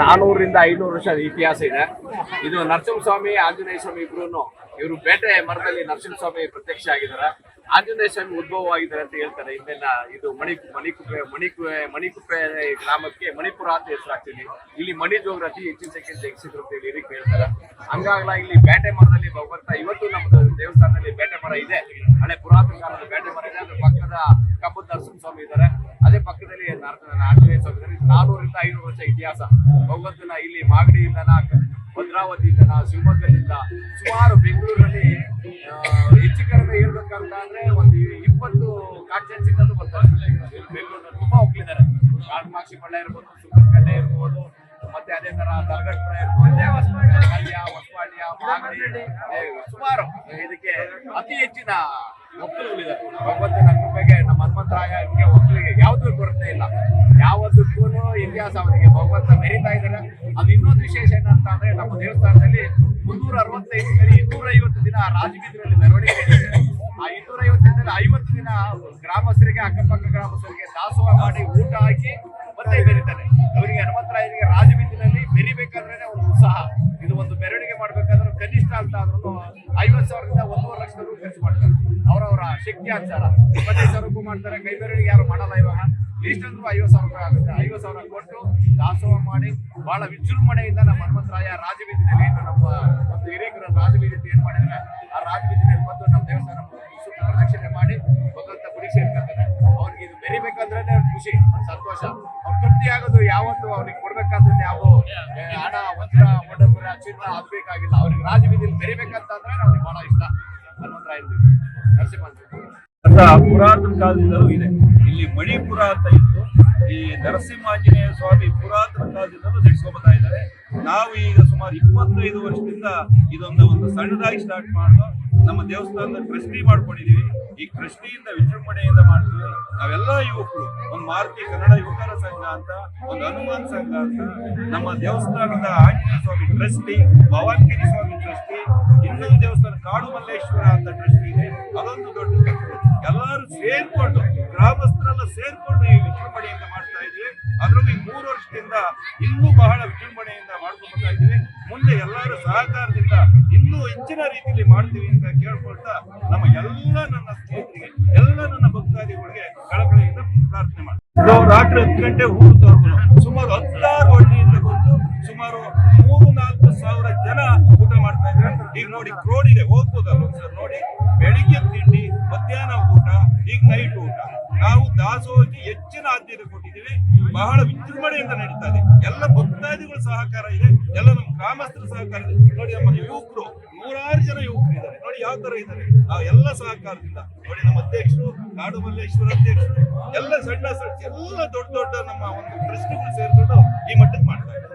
ನಾನೂರಿಂದ ಐನೂರು ವರ್ಷದ ಇತಿಹಾಸ ಇದೆ. ಇದು ನರಸಿಂಹಸ್ವಾಮಿ, ಆಂಜನೇಯ ಸ್ವಾಮಿ ಇಬ್ರು ಇವರು ಬೇಟೆ ಮರದಲ್ಲಿ ನರಸಿಂಹಸ್ವಾಮಿ ಪ್ರತ್ಯಕ್ಷ ಆಗಿದ್ದಾರೆ. ಆಂಜನೇಯ ಸ್ವಾಮಿ ಉದ್ಭವ ಆಗಿದ್ದಾರೆ ಅಂತ ಹೇಳ್ತಾರೆ. ಇನ್ನೆಲ್ಲ ಇದು ಮಣಿ, ಮಣಿಕುಪ್ಪೆ ಮಣಿಕುವೆ ಮಣಿಕುಪ್ಪೆ ಗ್ರಾಮಕ್ಕೆ ಮಣಿಪುರ ಅಂತ ಹೆಸರಾಗ್ತಿದೆ. ಇಲ್ಲಿ ಮಣಿ ಜೋಗ್ರ ಅತಿ ಹೆಚ್ಚಿನ ಸಂಖ್ಯೆ ಜಗಿಸಿದ್ರು ಅಂತ ಹೇಳಿ ಹೇಳ್ತಾರೆ. ಹಂಗಾಗಲ್ಲ ಇಲ್ಲಿ ಬೇಟೆ ಮರದಲ್ಲಿ ಭಗವಂತ, ಇವತ್ತು ನಮ್ಮ ದೇವಸ್ಥಾನದಲ್ಲಿ ಮರ ಇದೆ. ಹಳೆ ಪುರಾತನ ಕಾಲದ ಬೇಟೆ ಮರ ಇದೆ. ಅದ್ರ ಪಕ್ಕದ ಕಬ್ಬದ ನರಸಿಂಹಸ್ವಾಮಿ ಇದ್ದಾರೆ. ಅದೇ ಪಕ್ಕದಲ್ಲಿ ಆಂಜನೇಯ ಸ್ವಾಮಿ ಇದ್ದಾರೆ. ಇದು ನಾನೂರಿಂದ ಐನೂರು ವರ್ಷ ಇತಿಹಾಸ. ಭಗವಂತನ ಇಲ್ಲಿ ಮಾಗಡಿಯಿಂದನ ಭದ್ರಾವತಿಯಿಂದ ಶಿವಮೊಗ್ಗದಿಂದ ಸುಮಾರು ಬೆಂಗಳೂರಲ್ಲಿ ಹೆಚ್ಚು ಕಡಿಮೆ ಹೇಳ್ಬೇಕಂತ ಅಂದ್ರೆ ಒಂದು ಇಪ್ಪತ್ತು ಕಾನ್ಸ್ಟಿಟ್ಯೂನ್ಸಿಂದಲೂ ಬರ್ತಾರೆ. ಬೆಂಗಳೂರಲ್ಲಿ ತುಂಬಾ ಹೋಗ್ತಿದ್ದಾರೆ ಕಾಡ್ಮಾಕ್ಷಿ ಪಳ್ಳ ಇರ್ಬೋದು ಶಿವಮೊಗ್ಗ ಇರ್ಬೋದು, ಮತ್ತೆ ಅದೇ ತರ ತಲಗಟ್ಪುರ ಇರ್ಬೋದು. ಸುಮಾರು. ಇದಕ್ಕೆ ಅತಿ ಹೆಚ್ಚಿನ ಒಕ್ಕಲುಗಳಿದ್ದಾರೆ ಭಗವಂತನ ಕೃಪೆಗೆ, ನಮ್ಮ ಹನುಮಂತರಾಯಗೆ ಒಕ್ಕಲಿಗೆ ಯಾವುದೂ ಕೊರತೆ ಇಲ್ಲ. ಯಾವುದಕ್ಕೂ ಇತಿಹಾಸ ಅವರಿಗೆ ಭಗವಂತ ಮೆರಿತಾ ಇದ್ದಾರೆ. ಅದು ಇನ್ನೊಂದು ವಿಶೇಷ ಏನಂತ ಅಂದ್ರೆ ನಮ್ಮ ದೇವಸ್ಥಾನದಲ್ಲಿ ಮುನ್ನೂರ ಅರವತ್ತೈದು ಇನ್ನೂರ ಐವತ್ತು ದಿನ ರಾಜಬೀದಿನಲ್ಲಿ ಮೆರವಣಿಗೆ. ಆ ಇನ್ನೂರ ಐವತ್ತು ದಿನದಲ್ಲಿ ಐವತ್ತು ದಿನ ಗ್ರಾಮಸ್ಥರಿಗೆ, ಅಕ್ಕಪಕ್ಕ ಗ್ರಾಮಸ್ಥರಿಗೆ ದಾಸೋಹ ಮಾಡಿ ಊಟ ಹಾಕಿ ಮತ್ತೆ ಮೆರೀತಾರೆ ಅವರಿಗೆ ಹನುಮಂತರಾಯನಿಗೆ ರಾಜಬೀದಿನಲ್ಲಿ ಮೆರಿಬೇಕಾದ್ರೆ ಒಂದು ಉತ್ಸಾಹ. ಇದು ಒಂದು ಮೆರವಣಿಗೆ. ಸಾವಿರದಿಂದ ಒಂದೂವರೆ ಲಕ್ಷ ರೂಪಾಯಿ ಖರ್ಚು ಮಾಡ್ತಾರೆ. ಅವರವರ ಶಕ್ತಿ ಅನುಸಾರ ಇಪ್ಪತ್ತೈದು ರೂಪಾಯಿ ಮಾಡ್ತಾರೆ. ಕೈ ಮೆರವಣಿಗೆ ಯಾರು ಮಾಡಲ್ಲ ಇವಾಗ. ಲೀಸ್ಟ್ ಅಂದ್ರೂ ಐವತ್ತು ಸಾವಿರ ರೂಪಾಯಿ ಆಗುತ್ತೆ. ಐವತ್ತು ಸಾವಿರ ಕೊಟ್ಟು ದಾಸೋಹ ಮಾಡಿ ಬಹಳ ವಿಜೃಂಭಣೆಯಿಂದ ನಮ್ಮ ಹನುಮಂತರಾಯ ರಾಜಬೀದಿನಲ್ಲಿ ಏನು ನಮ್ಮ ಒಂದು ಹಿರಿಯರ ರಾಜಬೀದಿ ಏನ್ ಮಾಡಿದ್ರೆ ಆ ರಾಜಬೀದಿನಲ್ಲಿ ಬಂದು ನಮ್ಮ ದೇವಸ್ಥಾನ ಪ್ರದಕ್ಷಿಣೆ ಮಾಡಿ ಭಗವಂತ ಗುಡಿ ಸೇರ್ಕೊತಾರೆ ಅವ್ರಿಗೆ ಇದು ಬೆರಿಬೇಕಂದ್ರೆ ಖುಷಿ ಸಂತೋಷ. ಅವ್ರು ತೃಪ್ತಿ ಆಗೋದು ಯಾವತ್ತು ಅವ್ರಿಗೆ ಕೊಡ್ಬೇಕಾದ್ರೆ ಯಾವ ಒಡಂಬರ ಚಿನ್ನ ಅದು ಬೇಕಾಗಿಲ್ಲ ಅವ್ರಿಗೆ ರಾಜಬೀದಿಯಲ್ಲಿ ಬೆರಿಬೇಕಂತಂದ್ರೆ ಅವ್ರಿಗೆ ಬಹಳ ಇಷ್ಟ ಹನುಮಂತರಾಯ ನರಸಿಂಹ ಪುರಾತನ ಕಾಲದಿಂದಲೂ ಇದೆ. ಇಲ್ಲಿ ಮಣಿಪುರ ಅಂತ ಇತ್ತು. ಈ ನರಸಿಂಹಾಂಜನೇಯ ಸ್ವಾಮಿ ಪುರಾತನ ಕಾಲದಿಂದಲೂ ನಡೆಸ್ಕೊಬತ್ತಾ ಇದ್ದಾರೆ. ನಾವು ಈಗ ಸುಮಾರು ಇಪ್ಪತ್ತೈದು ವರ್ಷದಿಂದ ಇದೊಂದು ಒಂದು ಸಣ್ಣದಾಗಿ ಸ್ಟಾರ್ಟ್ ಮಾಡುವ ನಮ್ಮ ದೇವಸ್ಥಾನದ ಟ್ರಸ್ಟಿ ಮಾಡ್ಕೊಂಡಿದೀವಿ. ಈ ಟ್ರಸ್ಟಿಯಿಂದ ವಿಜೃಂಭಣೆಯಿಂದ ಮಾಡ್ತೀವಿ. ನಾವೆಲ್ಲ ಯುವಕರು, ಒಂದು ಮಾರುತಿ ಕನ್ನಡ ಯುವಕರ ಸಂಘ ಅಂತ, ಒಂದು ಹನುಮಾನ್ ಸಂಘ ಅಂತ, ನಮ್ಮ ದೇವಸ್ಥಾನದ ಆಂಜನೇಯ ಸ್ವಾಮಿ ಟ್ರಸ್ಟಿ ಭವಾನ್ಗಿರಿ ಸ್ವಾಮಿ ಟ್ರಸ್ಟಿ, ಇನ್ನೊಂದು ದೇವಸ್ಥಾನ ಕಾಡು ಮಲ್ಲೇಶ್ವರ ಅಂತ ಟ್ರಸ್ಟಿ ಇದೆ. ಅದೊಂದು ದೊಡ್ಡ ಎಲ್ಲರೂ ಸೇರ್ಕೊಂಡು, ಗ್ರಾಮಸ್ಥರೆಲ್ಲ ಸೇರ್ಕೊಂಡು ಈ ವಿಜೃಂಭಣೆಯಿಂದ ಮಾಡ್ತಾ ಇದ್ವಿ. ಅದ್ರಲ್ಲಿ ಮೂರು ವರ್ಷದಿಂದ ಇನ್ನೂ ಬಹಳ ವಿಜೃಂಭಣೆಯಿಂದ ಮಾಡ್ಕೊಂಡು ಮುಂದೆ ಎಲ್ಲರೂ ಸಹಕಾರದಿಂದ ಇನ್ನೂ ಹೆಚ್ಚಿನ ರೀತಿಯಲ್ಲಿ ಮಾಡ್ತೀವಿ ಅಂತ ಕೇಳ್ಕೊಳ್ತಾ ನಮ್ಮ ಎಲ್ಲ ನನ್ನ ಸ್ನೇಹಿತರಿಗೆ, ಎಲ್ಲ ನನ್ನ ಭಕ್ತಾದಿಗಳಿಗೆ ಕಳಕಳಿಯಿಂದ ಪ್ರಾರ್ಥನೆ ಮಾಡ್ತೀನಿ ರಾತ್ರಿ ಹತ್ತು ಗಂಟೆ ಊರು ಸುಮಾರು ಈಗ ನೋಡಿ ಕ್ರೋಡ್ ಇದೆ ಹೋಗ್ಬೋದಲ್ಲ ಸರ್ ನೋಡಿ. ಬೆಳಿಗ್ಗೆ ತಿಂಡಿ, ಮಧ್ಯಾಹ್ನ ಊಟ, ಈಗ ನೈಟ್ ಊಟ. ನಾವು ದಾಸೋಹಕ್ಕೆ ಹೆಚ್ಚಿನ ಆದ್ಯತೆ ಕೊಟ್ಟಿದ್ದೀವಿ. ಬಹಳ ವಿಜೃಂಭಣೆಯಿಂದ ನಡೀತಾ ಇದೆ. ಎಲ್ಲ ಭಕ್ತಾದಿಗಳು ಸಹಕಾರ ಇದೆ. ಎಲ್ಲ ನಮ್ಮ ಗ್ರಾಮಸ್ಥರ ಸಹಕಾರ ಇದೆ. ನೋಡಿ ನಮ್ಮ ಯುವಕರು, ನೂರಾರು ಜನ ಯುವಕರು ಇದ್ದಾರೆ. ನೋಡಿ ಯಾವ ತರ ಇದ್ದಾರೆ. ಆ, ಎಲ್ಲ ಸಹಕಾರದಿಂದ. ನೋಡಿ ನಮ್ಮ ಅಧ್ಯಕ್ಷರು, ಕಾಡು ಮಲ್ಲೇಶ್ವರ ಅಧ್ಯಕ್ಷರು, ಎಲ್ಲ ಸಣ್ಣ ಸಣ್ಣ, ಎಲ್ಲ ದೊಡ್ಡ ದೊಡ್ಡ ನಮ್ಮ ಒಂದು ಟ್ರಸ್ಟ್ಗಳು ಸೇರಿಕೊಂಡು ಈ ಮಟ್ಟಕ್ಕೆ ಮಾಡ್ತಾ ಇದ್ದಾರೆ.